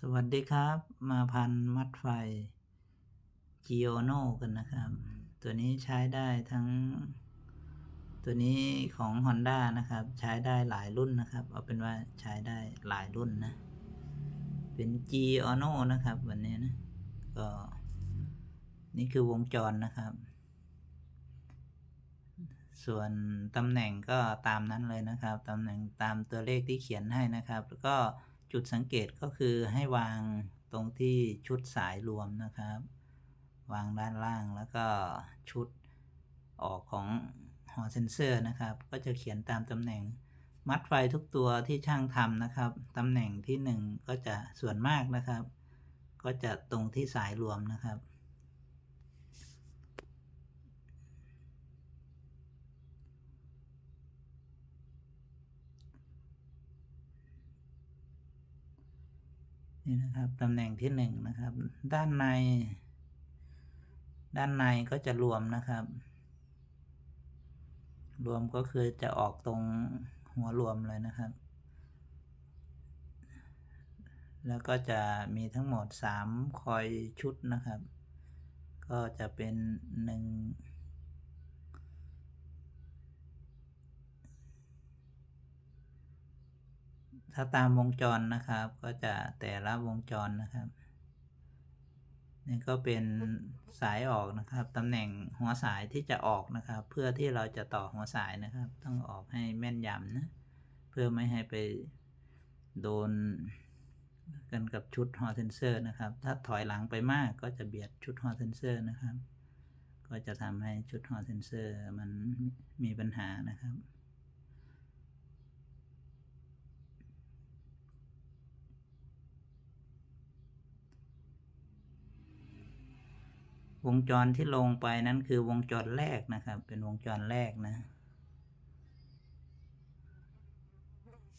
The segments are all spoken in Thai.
สวัสดีครับ มาพันมัดไฟ g i o n o กันนะครับ ตัวนี้ใช้ได้ทั้ง ตัวนี้ของ Honda นะครับ ใช้ได้หลายรุ่นนะครับ เอาเป็นว่าใช้ได้หลายรุ่นนะ เป็น g i o n o นะครับ วันนี้นะ ก็นี่คือวงจรนะครับ ส่วนตำแหน่งก็ตามนั้นเลยนะครับ ตำแหน่งตามตัวเลขที่เขียนให้นะครับ แล้วก็ จุดสังเกตก็คือให้วางตรงที่ชุดสายรวมนะครับ วางด้านล่างแล้วก็ชุดออกของหอเซนเซอร์นะครับ ก็จะเขียนตามตำแหน่งมัดไฟทุกตัวที่ช่างทำนะครับ ตำแหน่งที่ 1 ก็จะส่วนมากนะครับ ก็จะตรงที่สายรวมนะครับ นี่นะครับตำแหน่งที่หนึ่งนะครับ ด้านใน ด้านในก็จะรวมนะครับ รวมก็คือจะออกตรงหัวรวมเลยนะครับ แล้วก็จะมีทั้งหมด 3 คอยชุดนะครับ ก็จะเป็น 1 ถ้าตามวงจรนะครับ ก็จะแต่ละวงจรนะครับนี่ก็เป็นสายออกนะครับตำแหน่งหัวสายที่จะออกนะครับ เพื่อที่เราจะต่อหัวสายนะครับ ต้องออกให้แม่นยำนะเพื่อไม่ให้ไปโดนกันกับชุดฮอเซนเซอร์นะครับ ถ้าถอยหลังไปมากก็จะเบียดชุดฮอเซนเซอร์นะครับ ก็จะทำให้ชุดฮอเซนเซอร์มันมีปัญหานะครับ วงจรที่ลงไปนั้นคือวงจรแรกนะครับ เป็นวงจรแรกนะ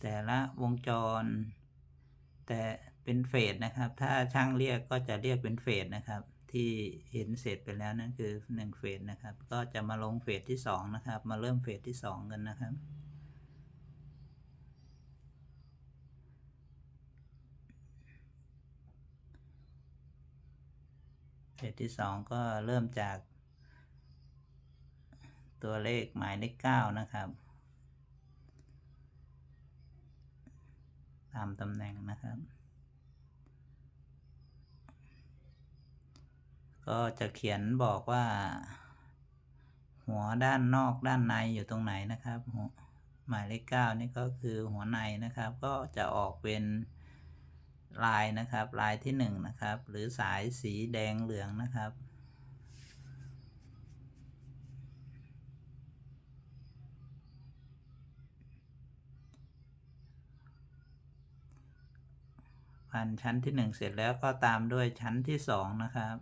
แต่ละวงจร แต่เป็นเฟสนะครับ ถ้าช่างเรียกก็จะเรียกเป็นเฟสนะครับ ที่เห็นเสร็จไปแล้วนั่นคือหนึ่งเฟสนะครับ ก็จะมาลงเฟสที่สองนะครับ มาเริ่มเฟสที่สองกันนะครับ เฟสที่สองก็เริ่มจาก ตัวเลขหมายเลขเก้านะครับ ตามตำแหน่งนะครับ ก็จะเขียนบอกว่า หัวด้านนอกด้านในอยู่ตรงไหนนะครับหัวหมายเลขเก้านี่ก็คือหัวในนะครับ ก็จะออกเป็น ลายนะครับ ลายที่หนึ่งนะครับ หรือสายสีแดงเหลืองนะครับ พันชั้นที่หนึ่งเสร็จแล้วก็ตามด้วยชั้นที่สองนะครับ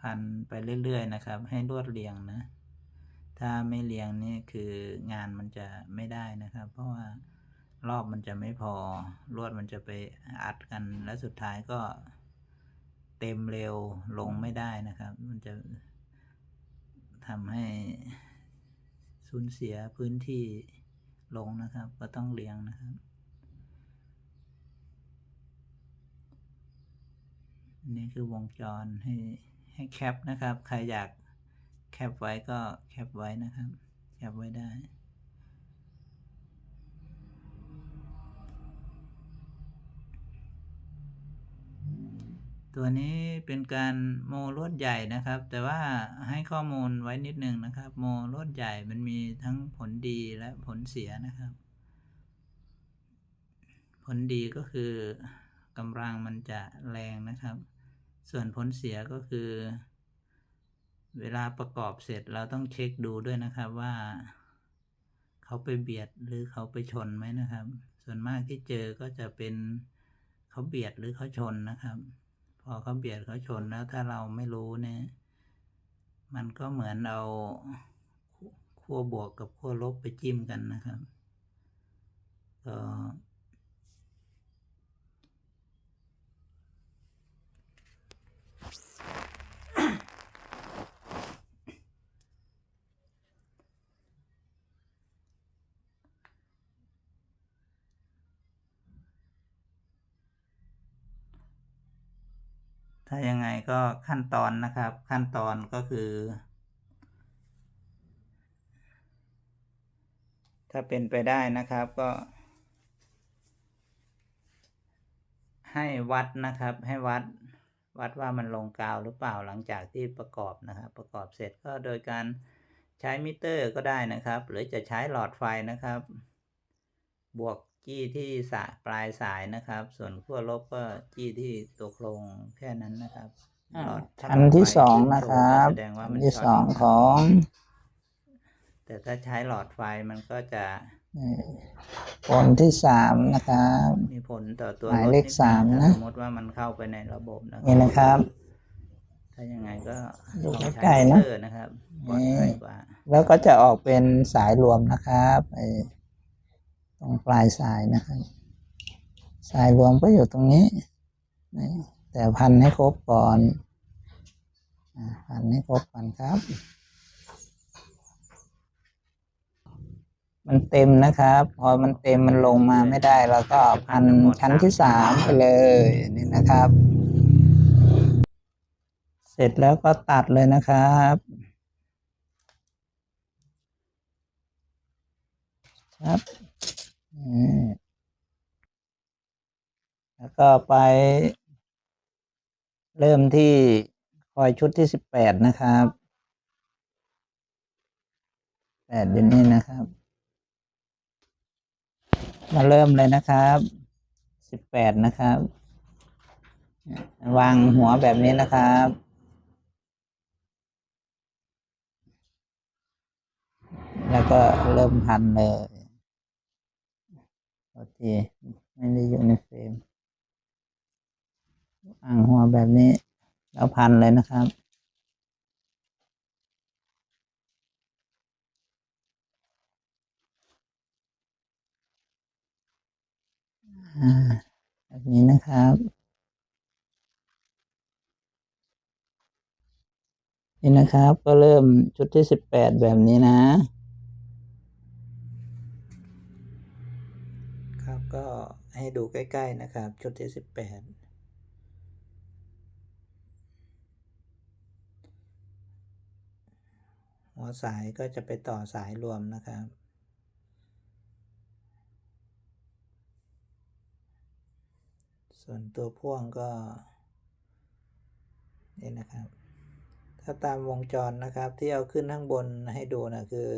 พันไปเรื่อย ๆ นะครับ ให้ลวดเรียงนะ ถ้าไม่เรียงนี่คืองานมันจะไม่ได้นะครับ เพราะว่ารอบมันจะไม่พอลวดมันจะไปอัดกัน และสุดท้ายก็เต็มเร็วลงไม่ได้นะครับ มันจะทำให้สูญเสียพื้นที่ลงนะครับ ก็ต้องเรียงนะครับ นี่คือวงจรให้ให้แคปนะครับ ใครอยาก แคปไว้ก็แคปไว้นะครับ แคปไว้ได้ตัวนี้เป็นการโมลวดใหญ่นะครับ แต่ว่าให้ข้อมูลไว้นิดนึงนะครับ โมลวดใหญ่มันมีทั้งผลดีและผลเสียนะครับ ผลดีก็คือกำลังมันจะแรงนะครับ ส่วนผลเสียก็คือ เวลาประกอบเสร็จเราต้องเช็คดูด้วยนะครับว่า เขาไปเบียดหรือเขาไปชนไหมนะครับ ส่วนมากที่เจอก็จะเป็นเขาเบียดหรือเขาชนนะครับ พอเขาเบียดเขาชนแล้วถ้าเราไม่รู้เนี่ย มันก็เหมือนเอาขั้วบวกกับขั้วลบไปจิ้มกันนะครับก็ ถ้ายังไงก็ขั้นตอนนะครับ ขั้นตอนก็คือ ถ้าเป็นไปได้นะครับก็ ให้วัดนะครับ ให้วัดวัดว่ามันลงกาวหรือเปล่าหลังจากที่ประกอบนะครับ ประกอบเสร็จก็โดยการใช้มิเตอร์ก็ได้นะครับ หรือจะใช้หลอดไฟนะครับ บวก จี้ที่สายปลายสายนะครับ ส่วนขั้วลบก็จี้ที่ตัวโครงแค่นั้นนะครับอ่าหลอดถ้าชั้นที่หลดไฟสองขึ้นะโชคว์รับก็แสดงว่าชั้มันนที่ช็สออตงนะคขรับองแต่ถ้าใช้หลอดไฟมันก็จะนี่ผลที่สามนะครับ มีผลต่อตัวหมายรถเลขนิดสามถ้นะสมมติว่ามันเข้าไปในระบบนะนี่นะครับ ถ้ายังไงก็ดูลองใกล้ใช้ๆมินะเตอร์นะครับปลอดภัยกว่า แล้วก็จะออกเป็นสายรวมนะครับไอ้ต รงปลายสายนะครับ สายรวมก็อยู่ตรงนี้แต่พันให้ครบก่อนพันให้ครบก่อนครับ มันเต็มนะครับ พอมันเต็มมันลงมาไม่ได้เราก็พันชั้นที่สามไปเลยนี่นะครับ เสร็จแล้วก็ตัดเลยนะครับครับอืมแล้ว ก็ไปเริ่มที่คอยชุดที่สิบแปดนะครับแปดอยู่นี่นะครับ มาเริ่มเลยนะครับสิบแปดนะครับ วางหัวแบบนี้นะครับแล้วก็เริ่มพันเลย โอเค ไม่ได้อยู่ในเฟรม วางหัวแบบนี้ แล้วพันเลยนะครับอ่าแบบนี้นะครับ นี่นะครับก็เริ่มชุดที่สิบแปดแบบนี้นะ ครับก็ให้ดูใกล้ ๆ นะครับ ชุดที่สิบแปด หัวสายก็จะไปต่อสายรวมนะครับ ส่วนตัวพ่วงก็ นี่นะครับ ถ้าตามวงจรนะครับที่เอาขึ้นข้างบนให้ดูนะคือ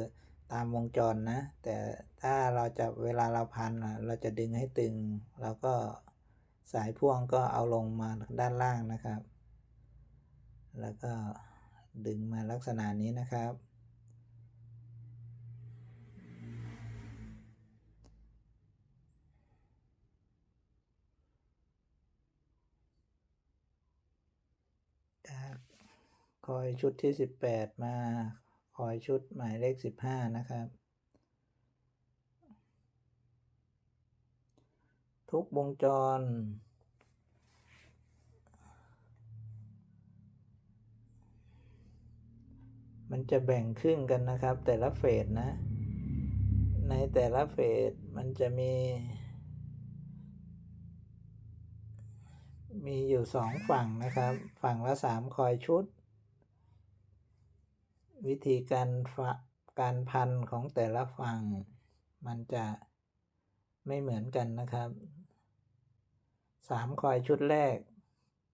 ตามวงจรนะ แต่ถ้าเราจะเวลาเราพันเราจะดึงให้ตึง แล้วก็สายพ่วงก็เอาลงมาด้านล่างนะครับ แล้วก็ ดึงมาลักษณะนี้นะครับ จากคอยชุดที่สิบแปดมาคอยชุดหมายเลขสิบห้านะครับ ทุกวงจร มันจะแบ่งครึ่งกันนะครับ แต่ละเฟสนะ ในแต่ละเฟสมันจะมี มีอยู่สองฝั่งนะครับ ฝั่งละสามคอยชุด วิธีการฟะการพันของแต่ละฝั่ง มันจะไม่เหมือนกันนะครับสามคอยชุดแรก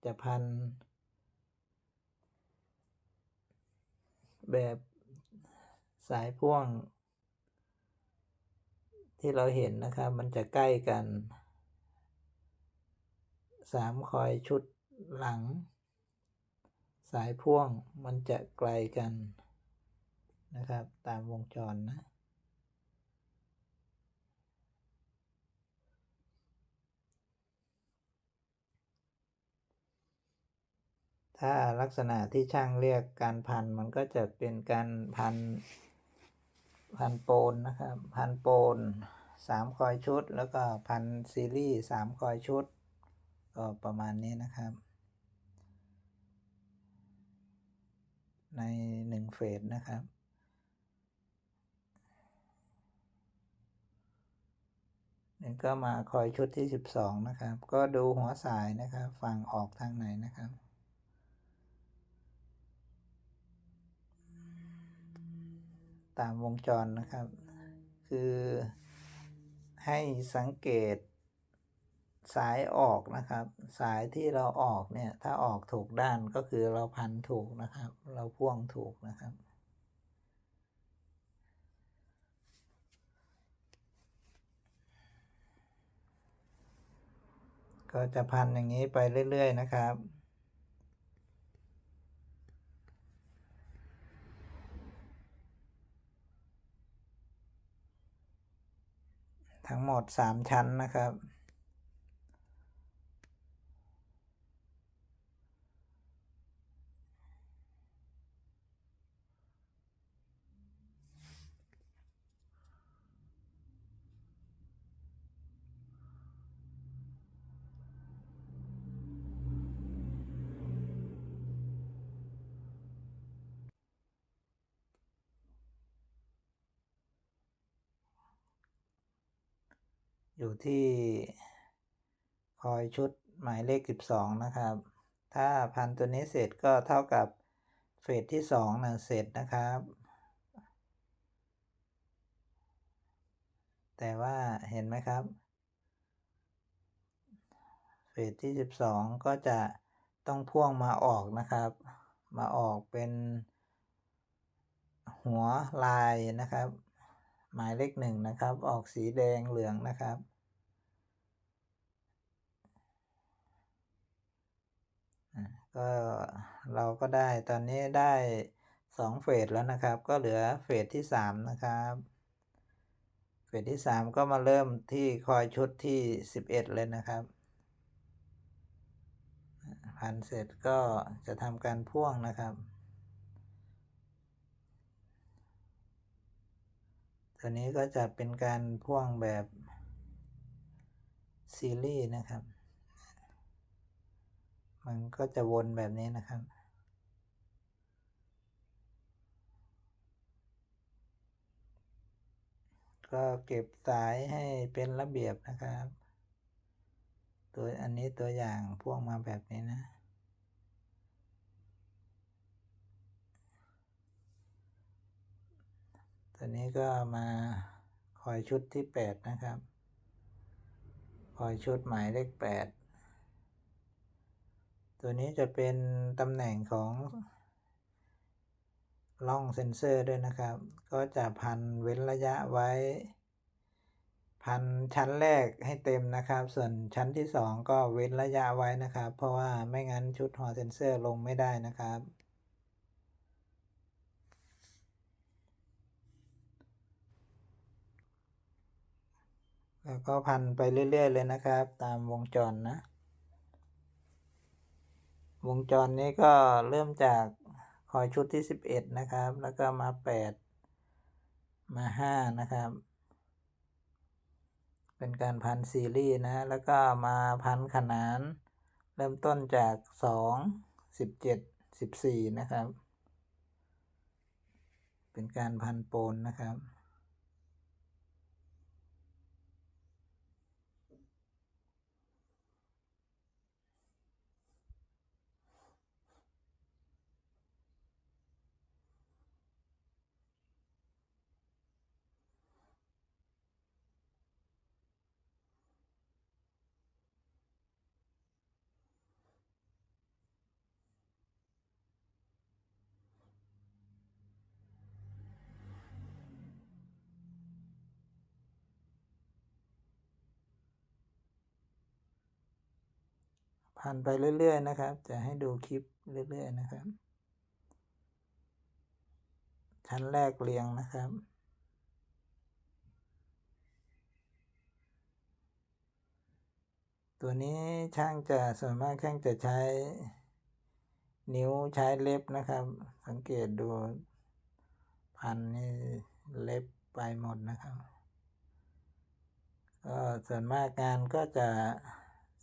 จะพัน แบบสายพ่วง ที่เราเห็นนะครับ มันจะใกล้กันสามคอยชุดหลัง สายพ่วงมันจะไกลกันนะครับ ตามวงจรนะ ถ้าลักษณะที่ช่างเรียกการพันมันก็จะเป็นการพัน พันโปนนะครับ พันโปนสามคอยชุด แล้วก็พันซีรีส์สามคอยชุด ก็ประมาณนี้นะครับ ในหนึ่งเฟสนะครับนี่ก็มาคอยชุดที่สิบสองนะครับ ก็ดูหัวสายนะครับ ฝั่งออกทางไหนนะครับ ตามวงจรนะครับ คือให้สังเกตสายออกนะครับ สายที่เราออกเนี่ย ถ้าออกถูกด้านก็คือเราพันถูกนะครับ เราพ่วงถูกนะครับ ก็จะพันอย่างนี้ไปเรื่อย ๆ นะครับ ทั้งหมดสามชั้นนะครับ อยู่ที่คอยชุดหมายเลขสิบสองนะครับ ถ้าพันตัวนี้เสร็จก็เท่ากับเฟสที่สองนะเสร็จนะครับ แต่ว่าเห็นไหมครับเฟสที่สิบสองก็จะต้องพ่วงมาออกนะครับ มาออกเป็นหัวลายนะครับ หมายเลขหนึ่งนะครับ ออกสีแดงเหลืองนะครับ อ่า ก็เราก็ได้ตอนนี้ได้สองเฟสแล้วนะครับ ก็เหลือเฟสที่สามนะครับเฟสที่สามก็มาเริ่มที่คอยชุดที่สิบเอ็ดเลยนะครับพันเสร็จก็จะทำการพ่วงนะครับตัวนี้ก็จะเป็นการพ่วงแบบซีรีส์นะครับ มันก็จะวนแบบนี้นะครับ ก็เก็บสายให้เป็นระเบียบนะครับ ตัวอันนี้ตัวอย่างพ่วงมาแบบนี้นะตัวนี้ก็มาคอยชุดที่แปดนะครับ คอยชุดหมายเลขแปด ตัวนี้จะเป็นตำแหน่งของล่องเซ็นเซอร์ด้วยนะครับ ก็จะพันเว้นระยะไว้ พันชั้นแรกให้เต็มนะครับ ส่วนชั้นที่สองก็เว้นระยะไว้นะครับ เพราะว่าไม่งั้นชุดหอเซ็นเซอร์ลงไม่ได้นะครับ แล้วก็พันไปเรื่อย ๆ เลยนะครับ ตามวงจรนะ วงจรนี้ก็เริ่มจากคอยชุดที่สิบเอ็ดนะครับ แล้วก็มาแปดมาห้านะครับ เป็นการพันซีรีส์นะ แล้วก็มาพันขนาน เริ่มต้นจากสองสิบเจ็ดสิบสี่นะครับ เป็นการพันโปนนะครับ พันไปเรื่อย ๆ นะครับ จะให้ดูคลิปเรื่อย ๆ นะครับ ชั้นแรกเรียงนะครับตัวนี้ช่างจะส่วนมากช่างจะใช้นิ้วใช้เล็บนะครับ สังเกตดูพันนี่เล็บไปหมดนะครับก็ส่วนมากงานก็จะ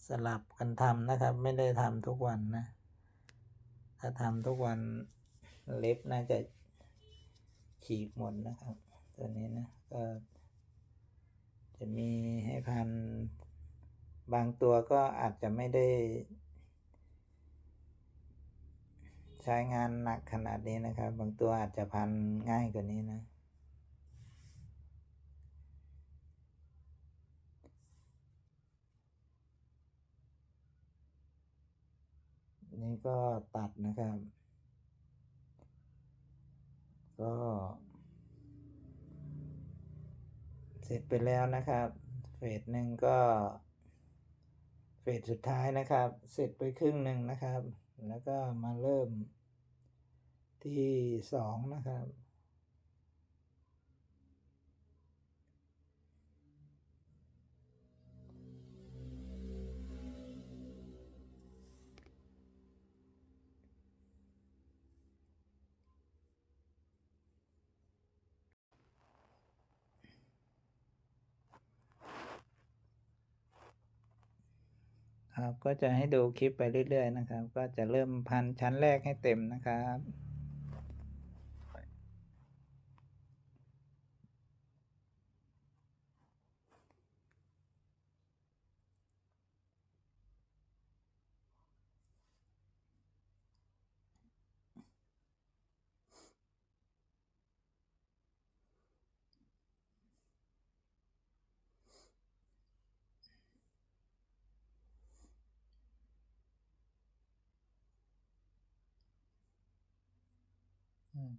สลับกันทำนะครับ ไม่ได้ทำทุกวันนะ ถ้าทำทุกวันเล็บน่าจะฉีกหมดนะครับ ตัวนี้นะก็จะมีให้พัน บางตัวก็อาจจะไม่ได้ ใช้งานหนักขนาดนี้นะครับ บางตัวอาจจะพันง่ายกว่านี้นะ นี้ก็ตัดนะครับ ก็ เสร็จไปแล้วนะครับ เฟสหนึ่งก็เฟสสุดท้ายนะครับ เสร็จไปครึ่งหนึ่งนะครับ แล้วก็มาเริ่มที่สองนะครับ ครับ ก็จะให้ดูคลิปไปเรื่อยๆนะครับ ก็จะเริ่มพันชั้นแรกให้เต็มนะครับ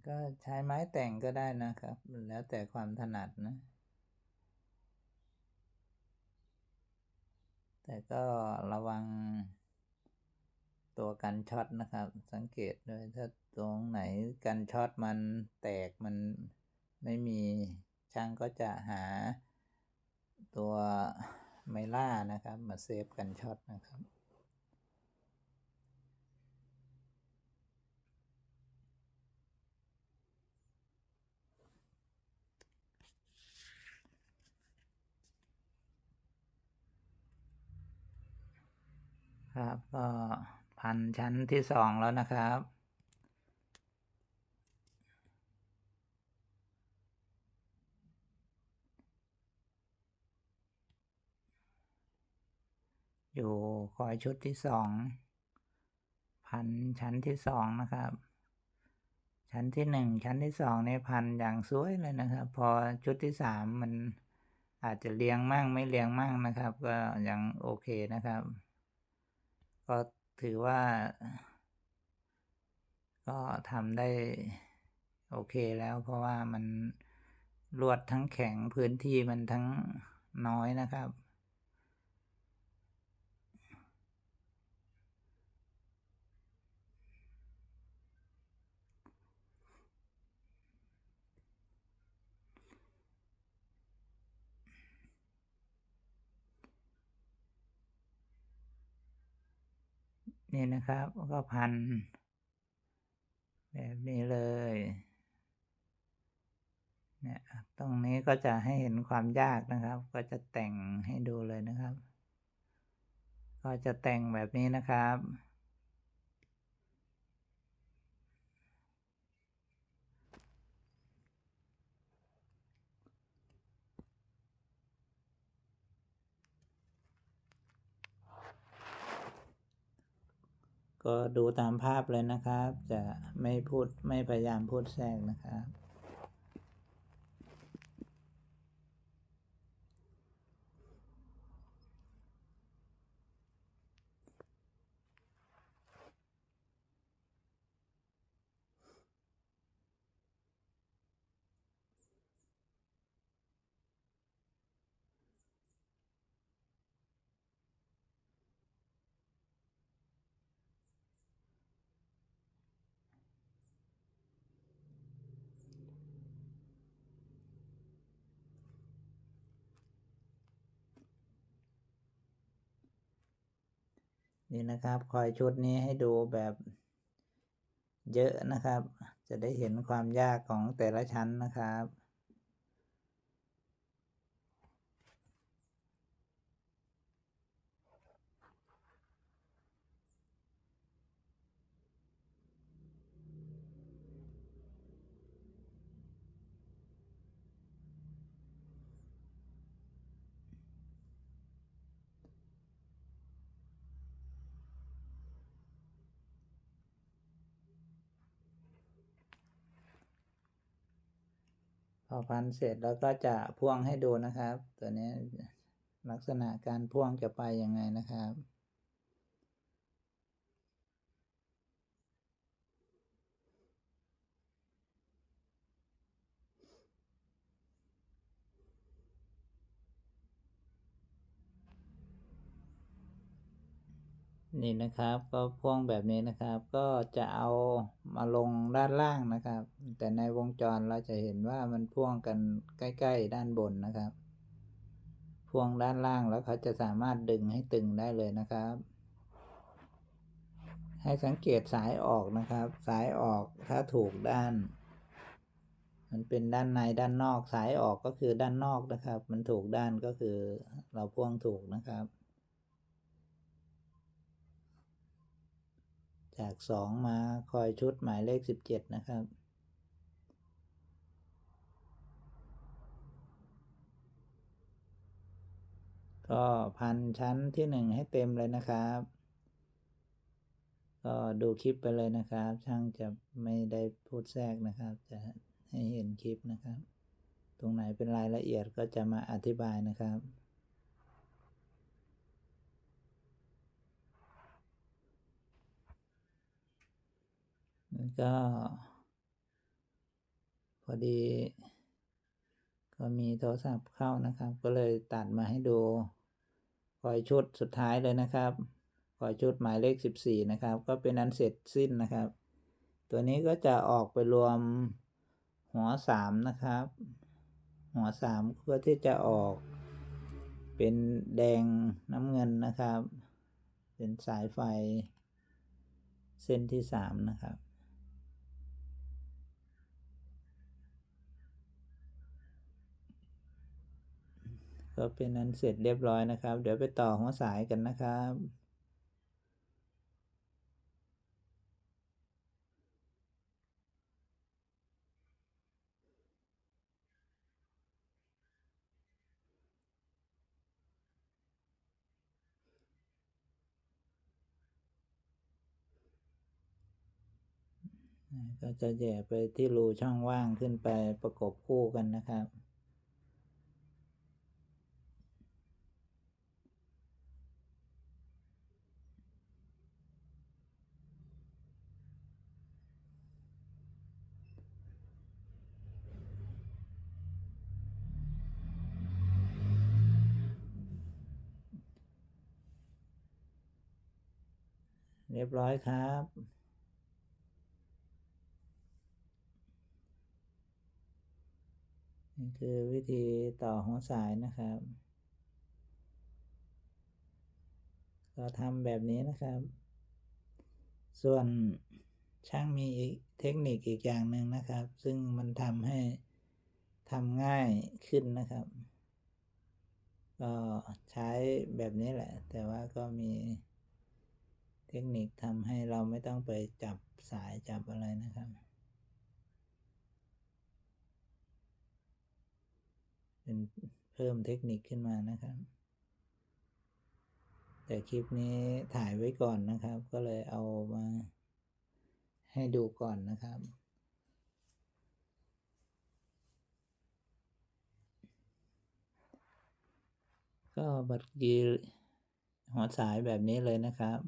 ก็ใช้ไม้แต่งก็ได้นะครับ แล้วแต่ความถนัดนะ แต่ก็ระวังตัวกันช็อตนะครับ สังเกตด้วยถ้าตรงไหนกันช็อตมันแตกมันไม่มีช่างก็จะหาตัวไมล่านะครับ มาเซฟกันช็อตนะครับ ครับก็พันชั้นที่สองแล้วนะครับอยู่คอยชุดที่สองพันชั้นที่สองนะครับ ชั้นที่หนึ่งชั้นที่สองในพันอย่างสวยเลยนะครับ พอชุดที่สามมันอาจจะเรียงมั่งไม่เรียงมั่งนะครับ ก็ยังโอเคนะครับ ก็ถือว่า ก็ทำได้โอเคแล้วเพราะว่ามันลวดทั้งแข็งพื้นที่มันทั้งน้อยนะครับ นี่นะครับก็พัน แบบนี้เลยเนี่ยตรงนี้ก็จะให้เห็นความยากนะครับ ก็จะแต่งให้ดูเลยนะครับ ก็จะแต่งแบบนี้นะครับ ก็ดูตามภาพเลยนะครับ จะไม่พูดไม่พยายามพูดแทรกนะครับ นี่นะครับ คอยชุดนี้ให้ดูแบบเยอะนะครับ จะได้เห็นความยากของแต่ละชั้นนะครับ พอ พันเสร็จแล้วก็จะพ่วงให้ดูนะครับ ตัวนี้ลักษณะการพ่วงจะไปยังไงนะครับ นี่นะครับ ก็พ่วงแบบนี้นะครับ ก็จะเอามาลงด้านล่างนะครับ แต่ในวงจรเราจะเห็นว่ามันพ่วงกันใกล้ ๆ ด้านบนนะครับ พ่วงด้านล่างแล้วเขาจะสามารถดึงให้ตึงได้เลยนะครับ ให้สังเกตสายออกนะครับ สายออกถ้าถูกด้าน มันเป็นด้านในด้านนอกสายออกก็คือด้านนอกนะครับ มันถูกด้านก็คือเราพ่วงถูกนะครับ จากสองมาคอยชุดหมายเลขสิบเจ็ดนะครับ ก็พันชั้นที่หนึ่งให้เต็มเลยนะครับ ก็ดูคลิปไปเลยนะครับ ช่างจะไม่ได้พูดแทรกนะครับ จะให้เห็นคลิปนะครับ ตรงไหนเป็นรายละเอียดก็จะมาอธิบายนะครับ แล้ว ก็ พอดี ก็มีโทรศัพท์เข้านะครับ ก็เลยตัดมาให้ดูคอยชุดสุดท้ายเลยนะครับคอยชุดหมายเลขสิบสี่นะครับ ก็เป็นอันเสร็จสิ้นนะครับ ตัวนี้ก็จะออกไปรวมหัวสามนะครับ หัวสามเพื่อที่จะออกเป็นแดงน้ำเงินนะครับ เป็นสายไฟเส้นที่สามนะครับ ก็เป็นอันเสร็จเรียบร้อยนะครับ เดี๋ยวไปต่อหัวสายกันนะครับก็จะแย่ไปที่รูช่องว่างขึ้นไปประกบคู่กันนะครับ เรียบร้อยครับ นี่คือวิธีต่อหัวสายนะครับ ก็ทำแบบนี้นะครับ ส่วนช่างมีอีกเทคนิคอีกอย่างหนึ่งนะครับ ซึ่งมันทำให้ทำง่ายขึ้นนะครับ ก็ใช้แบบนี้แหละ แต่ว่าก็มี เทคนิคทำให้เราไม่ต้องไปจับสายจับอะไรนะครับ เป็นเพิ่มเทคนิคขึ้นมานะครับ แต่คลิปนี้ถ่ายไว้ก่อนนะครับ ก็เลยเอามาให้ดูก่อนนะครับก็บัตรกีหัวสายแบบนี้เลยนะครับ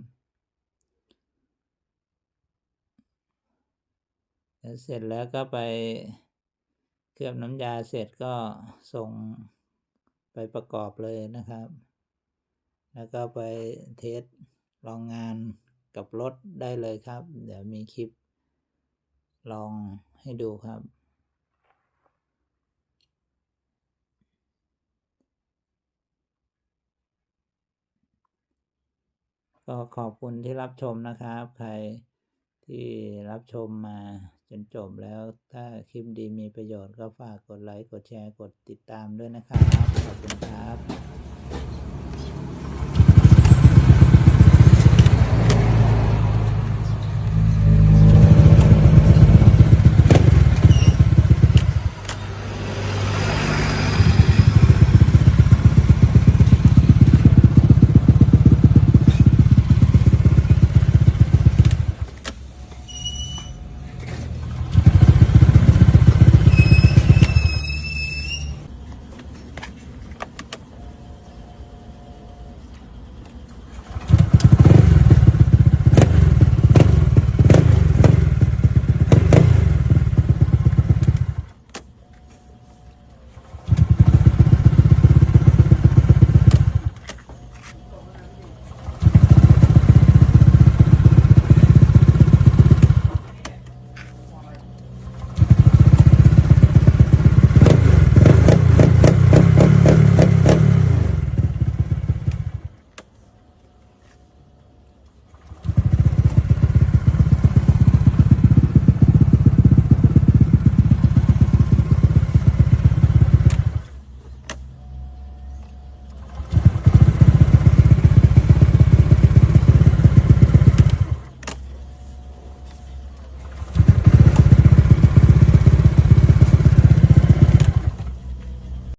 แล้วเสร็จแล้วก็ไปเคลือบน้ำยาเสร็จก็ส่งไปประกอบเลยนะครับ แล้วก็ไปเทสลองงานกับรถได้เลยครับ เดี๋ยวมีคลิปลองให้ดูครับ ก็ขอบคุณที่รับชมนะครับ ใครที่รับชมมา นจบแล้วถ้าคลิปดีมีประโยชน์ก็ฝากกดไลค์ กดแชร์ กดติดตามด้วยนะครับ ขอบคุณครับ